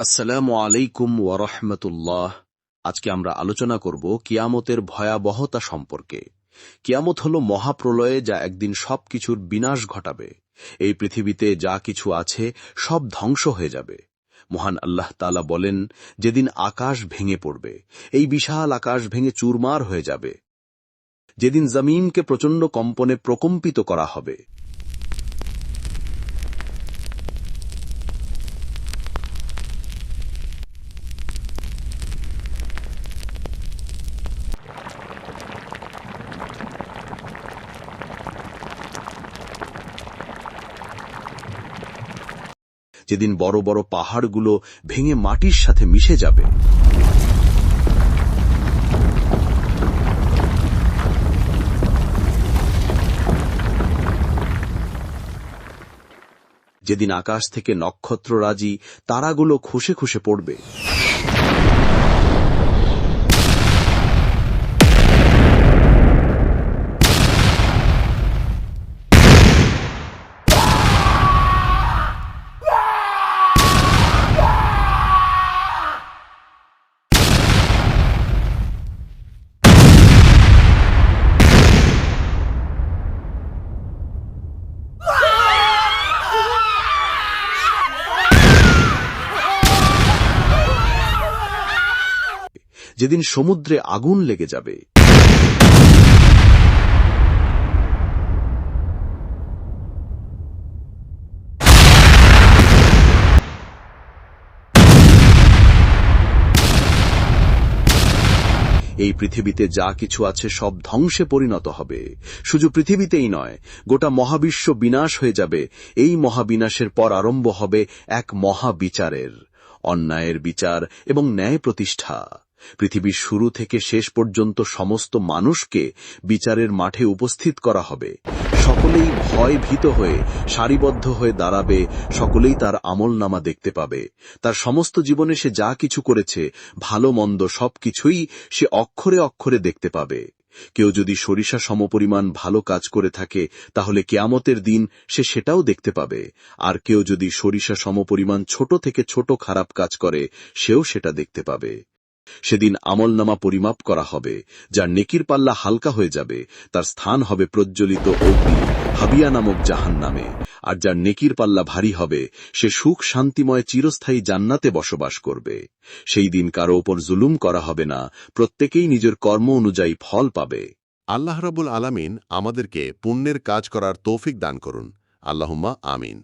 আসসালামু আলাইকুম ওয়ারহমতুল্লাহ আজকে আমরা আলোচনা করব কিয়ামতের ভয়াবহতা সম্পর্কে। কিয়ামত হল মহাপ্রলয়ে যা একদিন সবকিছুর বিনাশ ঘটাবে। এই পৃথিবীতে যা কিছু আছে সব ধ্বংস হয়ে যাবে। মহান আল্লাহ তালা বলেন, যেদিন আকাশ ভেঙে পড়বে, এই বিশাল আকাশ ভেঙে চুরমার হয়ে যাবে। যেদিন জমিনকে প্রচণ্ড কম্পনে প্রকম্পিত করা হবে যেদিন বড় বড় পাহাড়গুলো ভেঙে মাটির সাথে মিশে যাবে। যেদিন আকাশ থেকে নক্ষত্ররাজি তারাগুলো খুশে খুশে পড়বে। যেদিন সমুদ্রে আগুন লেগে যাবে। এই পৃথিবীতে যা কিছু আছে সব ধ্বংসে পরিণত হবে। শুধু পৃথিবীতেই নয়, গোটা মহাবিশ্ব বিনাশ হয়ে যাবে। এই মহাবিনাশের পর আরম্ভ হবে এক মহাবিচারের। অন্যায়ের বিচার এবং ন্যায় প্রতিষ্ঠা। পৃথিবীর শুরু থেকে শেষ পর্যন্ত সমস্ত মানুষকে বিচারের মাঠে উপস্থিত করা হবে। সকলেই ভয় ভীত হয়ে, সারিবদ্ধ হয়ে দাঁড়াবে, সকলেই তার আমল নামা দেখতে পাবে। তার সমস্ত জীবনে সে যা কিছু করেছে, ভালো, মন্দ সবকিছুই সে অক্ষরে অক্ষরে দেখতে পাবে। কেউ যদি সরিষা সমপরিমাণ ভালো কাজ করে থাকে, তাহলে কেয়ামতের দিন সে সেটাও দেখতে পাবে। আর কেউ যদি সরিষা সমপরিমাণ ছোট থেকে ছোট খারাপ কাজ করে, সেও সেটা দেখতে পাবে। সেদিন আমলনামা পরিমাপ করা হবে, যার নেকির পাল্লা হালকা হয়ে যাবে, তার স্থান হবে প্রজ্বলিত অগ্নি হাবিয়া নামক জাহান নামে, আর যার নেকির পাল্লা ভারী হবে, সে সুখ শান্তিময় চিরস্থায়ী জান্নাতে বসবাস করবে। সেই দিন কারও ওপর জুলুম করা হবে না, প্রত্যেকেই নিজের কর্ম অনুযায়ী ফল পাবে। আল্লাহ রবুল আলামিন আমাদেরকে পুণ্যের কাজ করার তৌফিক দান করুন। আল্লাহুম্মা আমিন।